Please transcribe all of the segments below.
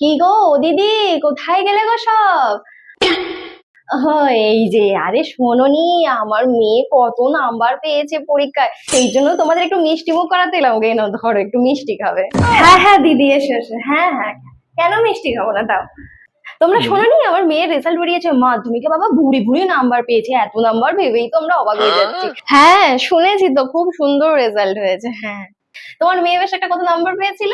কি গো দিদি কোথায় গেলে গো সব? এই যে আরে শোনোনি আমার মেয়ে কত নাম্বার পেয়েছে পরীক্ষায়। সেই জন্য তোমাদের একটু মিষ্টি মুখ করাতে এলাম কেন ধরো একটু মিষ্টি খাবে। হ্যাঁ হ্যাঁ দিদি এসে এসে। হ্যাঁ হ্যাঁ কেন মিষ্টি খাব না তাও তোমরা শোনোনি আমার মেয়ের রেজাল্ট বেরিয়েছে। মাধ্যমিকে বাবা ভুড়ি ভুড়ি নাম্বার পেয়েছে? এত নাম্বার ভেবেই তো আমরা অবাক হয়ে যাচ্ছি। হ্যাঁ।, হ্যাঁ শুনেছি তো খুব সুন্দর রেজাল্ট হয়েছে হ্যাঁ। তোমার মেয়ে বেশ একটা কত নাম্বার পেয়েছিল?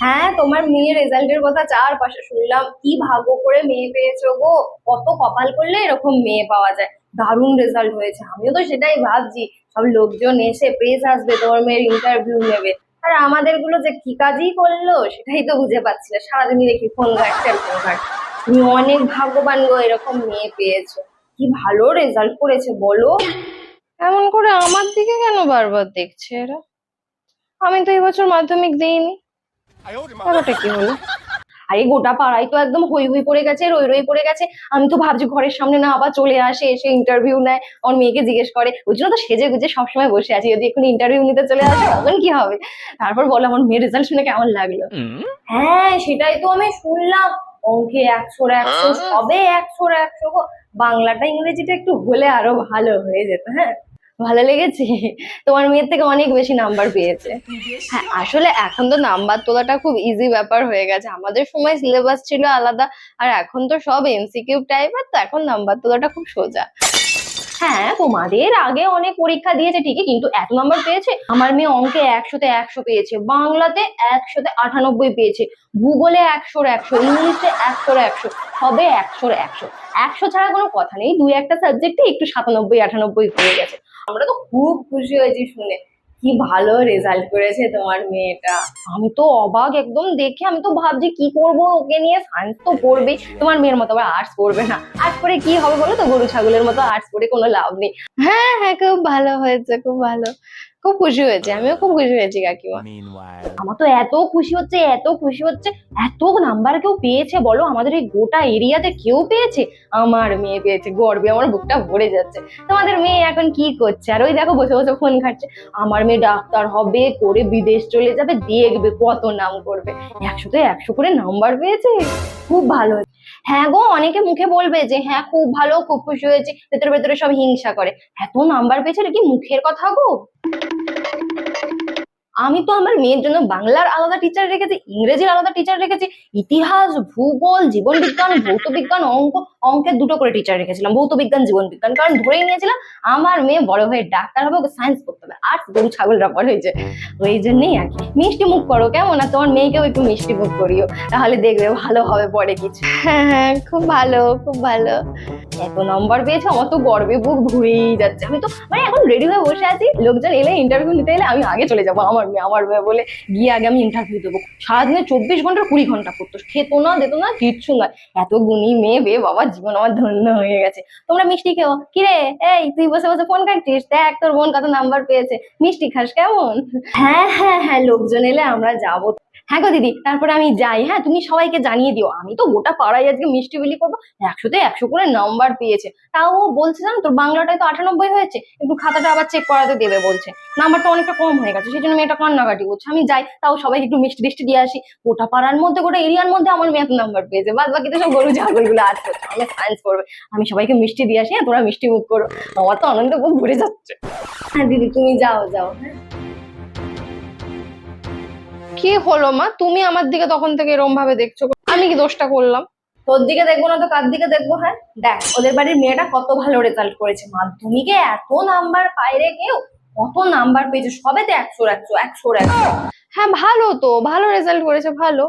হ্যাঁ তোমার মেয়ের রেজাল্টের কথা চারপাশে শুনলাম। কি ভাগ্য করে মেয়ে পেয়েছ গো? কত কপাল করলে এরকম মেয়ে পাওয়া যায়? দারুণ রেজাল্ট হয়েছে। আমিও তো সেটাই ভাবছি। সব লোকজন এসে প্রেস আসবে, তোমার মেয়ের ইন্টারভিউ নেবে। আর আমাদেরগুলো যে কি কাজই করল, সেটাই তো বুঝে পাচ্ছি না। সারাদিনই দেখি ফোন ঘাটছে, আর ফোন ঘাটছে। তুমি অনেক ভাগ্যবান গো, এরকম মেয়ে পেয়েছ। কি ভালো রেজাল্ট করেছে, বলো। এমন করে আমার দিকে কেন বারবার দেখছে এরা? আমি তো এবছর মাধ্যমিক দিইনি। ব্যাপারটা কি হলো? আরে গোটা পাড়ায় তো একদম হই হই পড়ে গেছে রই রই পড়ে গেছে। আমি তো ভাবছি ঘরের সামনে না আবার চলে আসে এসে ইন্টারভিউ নেয় আমার মেয়েকে জিজ্ঞেস করে। ওই জন্য তো সেজে গুজে সবসময় বসে আছি যদি এখন ইন্টারভিউ নিতে চলে আসে তখন কি হবে? তারপর বলে আমার মেয়ের রেজাল্ট শুনে কেমন লাগল? হ্যাঁ সেটাই তো আমি শুনলাম। অঙ্কে একশোর একশো সবে একশোর একশো গো। বাংলাটা ইংরেজিটা একটু হলে আরও ভালো হয়ে যেত হ্যাঁ? ভালো লেগেছে? তোমার মেয়ের থেকে অনেক বেশি নাম্বার পেয়েছে। হ্যাঁ আসলে এখন তো নাম্বার তোলাটা খুব ইজি ব্যাপার হয়ে গেছে। আমাদের সময় সিলেবাস ছিল আলাদা, আর এখন তো সব এমসিকিউ টাইপের তো এখন নাম্বার তোলাটা খুব সোজা। হ্যাঁ তোমাদের আগে অনেক পরীক্ষা দিয়েছে ঠিকই, কিন্তু এত নম্বর পেয়েছে? আমার মেয়ে অঙ্কে একশোতে একশো পেয়েছে, বাংলাতে একশোতে আটানব্বই পেয়েছে, ভূগোলে একশোর একশো, ইংলিশে একশোর একশো, সবে একশোর একশো। একশো ছাড়া কোনো কথা নেই, দুই একটা সাবজেক্টে একটু সাতানব্বই, আটানব্বই হয়ে গেছে। আমরা তো খুব খুশি হয়েছি শুনে। কি ভালো রেজাল্ট করেছে তোমার মেয়েটা। আমি তো অবাক একদম দেখে আমি তো ভাবছি কি করব ওকে নিয়ে? সায়েন্স তো পড়বে তোমার মেয়ের মতো আবার আর্টস পড়বে না। আর্টস পড়ে কি হবে বলো তো? গরু ছাগলের মতো আর্টস পড়ে কোনো লাভ নেই। হ্যাঁ হ্যাঁ খুব ভালো হয়েছে খুব ভালো। খুব খুশি হয়েছে আমিও খুব খুশি হয়েছি কাকিমা। আমার তো এত খুশি হচ্ছে এত খুশি হচ্ছে এত নাম্বার কেউ পেয়েছে বলো? আমাদের এই গোটা এরিয়াতে কেউ পেয়েছে? আমার মেয়ে পেয়েছে গর্বে আমার বুকটা ভরে যাচ্ছে। তোমাদের মেয়ে এখন কি করছে? আর ওই দেখো বসে বসে ফোন খাচ্ছে আমার মেয়ে ডাক্তার হবে করে বিদেশ চলে যাবে দেখবে কত নাম করবে। একশোতে একশো করে নাম্বার পেয়েছে। খুব ভালো হয়েছে। হ্যাঁ গো, অনেকে মুখে বলবে যে হ্যাঁ খুব ভালো, খুব খুশি হয়েছে। ভেতরে ভেতরে সব হিংসা করে। এত নাম্বার পেয়েছে কি মুখের কথা গো? আমি তো আমার মেয়ের জন্য বাংলার আলাদা টিচার রেখেছি, ইংরেজির আলাদা টিচার রেখেছি। ইতিহাস, ভূগোল জীবন বিজ্ঞান ভৌত বিজ্ঞান অঙ্ক অঙ্কের দুটো করে টিচার রেখেছিলাম, ভৌত বিজ্ঞান, জীবন বিজ্ঞান। কারণ ধরেই নিয়েছিলাম, আমার মেয়ে বড় হয়ে ডাক্তার হবে, ওকে সায়েন্স পড়তে হবে। আর্টস গরু ছাগল ব্যাপার হয়েছে। ওই জন্যই আর কি। মিষ্টি মুখ করো, কেমন? আর তোমার মেয়েকেও একটু মিষ্টি মুখ করিও। তাহলে দেখবে ভালো হবে পরে কিছু। হ্যাঁ হ্যাঁ খুব ভালো খুব ভালো। এত নম্বর পেয়েছে, আমার তো গর্বে বুক ভুরেই যাচ্ছে। আমি তো মানে এখন রেডি হয়ে বসে আছি, লোকজন এলে ইন্টারভিউ নিতে এলে আমি আগে চলে যাব, আমার মেয়ে আমার মেয়ে বলে গিয়ে আগে আমি ইন্টারভিউ দেবো। সারাদিনে চব্বিশ ঘণ্টা কুড়ি ঘণ্টা করতো খেতো না, দিত না, কিচ্ছু না এত গুণী মেয়ে, বে বাবা জীবন আমার ধন্য হয়ে গেছে। তোমরা মিষ্টি খেও। কিরে? এই, তুই বসে বসে ফোন কাটছিস দেখ, তোর বোন কত নাম্বার পেয়েছে। মিষ্টি খাস কেমন? হ্যাঁ হ্যাঁ হ্যাঁ লোকজন এলে আমরা যাব। হ্যাঁ গো দিদি, তারপরে আমি যাই হ্যাঁ তুমি সবাইকে জানিয়ে দিও। আমি তো গোটা পাড়ায় আজকে মিষ্টি বিলি করব, একশোতে একশো করে নাম্বার পেয়েছে। তাও ও বলছে জানো তোর বাংলাটায় তো আটানব্বই হয়েছে, একটু খাতাটা আবার চেক করাতে দেবে বলছে। নাম্বারটা অনেকটা কম হয়ে গেছে, সেই জন্য মেয়েটা কান্নাকাটি করছে। আমি যাই, তাও সবাই একটু মিষ্টি টিষ্টি দিয়ে আসি। গোটা পাড়ার মধ্যে, গোটা এরিয়ার মধ্যে আমার মেয়ে নাম্বার পেয়েছে। বাদ বাকি তো সব গরু, ছাগলগুলো করছে আমি সায়েন্স করবে আমি সবাইকে মিষ্টি দিয়ে আসি হ্যাঁ তোরা মিষ্টি মুখ করো। আমার তো আনন্দ খুব ভরে যাচ্ছে। হ্যাঁ দিদি, তুমি যাও যাও হ্যাঁ। কি হলো মা? তুমি আমার দিকে তখন থেকে এরকম ভাবে দেখছ। আমি কি দোষটা করলাম? তোর দিকে দেখব না তো কার দিকে দেখব? হ্যাঁ দেখ ওদের বাড়ির মেয়েটা কত ভালো রেজাল্ট করেছে মাধ্যমিকে এত নাম্বার পায় রে কেউ? কত নাম্বার পেয়েছে? সবেতে একশো একশো একশো একশো। হ্যাঁ ভালো তো ভালো রেজাল্ট করেছে ভালো।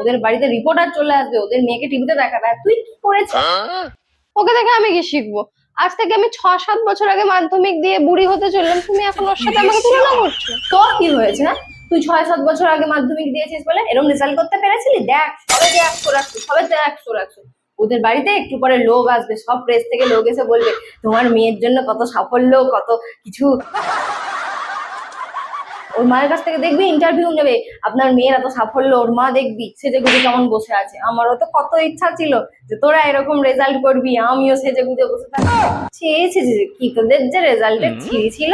ওদের বাড়িতে রিপোর্টার চলে আসবে ওদের মেয়েকে টিভিতে দেখাবে। আর তুই কি করেছিস? ওকে দেখে আমি কি শিখব? আজ থেকে আমি ছ সাত বছর আগে মাধ্যমিক দিয়ে বুড়ি হতে চললাম তুমি এখন ওর সাথে আমাকে তুলনা করছ। তো কি হয়েছে হ্যাঁ? তুই ছয়, সাত বছর আগে মাধ্যমিক দিয়েছিস বলে এরকম রেজাল্ট করতে পেরেছিলি? দেখ, সবে যে একশো রাখছো, সবে যে একশো রাখছো। ওদের বাড়িতে একটু পরে লোক আসবে, সব প্রেস থেকে লোক এসে বলবে, তোমার মেয়ের জন্য কত সাফল্য, কত কিছু। ওর মায়ের কাছ থেকে দেখবি ইন্টারভিউ নেবে। আপনার মেয়ের এত সাফল্য, ওর মা দেখবি সেজে গুজে কেমন বসে আছে? আমারও তো কত ইচ্ছা ছিল যে তোরা এরকম রেজাল্ট করবি, আমিও সেজে গুজে বসে থাকব। কি তোদের যে রেজাল্টের ছিঁড়ি ছিল?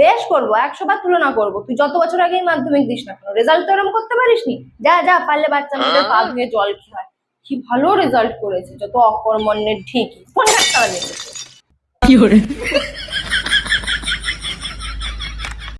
বেশ করব একশো বার তুলনা করব। তুই যত বছর আগেই মাধ্যমিক দিস না কেন? রেজাল্ট তো এরকম করতে পারিস নি যা যা পারলে বাচ্চা মেয়েদের পা ধুয়ে জল খায়। কি ভালো রেজাল্ট করেছে যত অকর্মণ্যের ঠিকই ফোন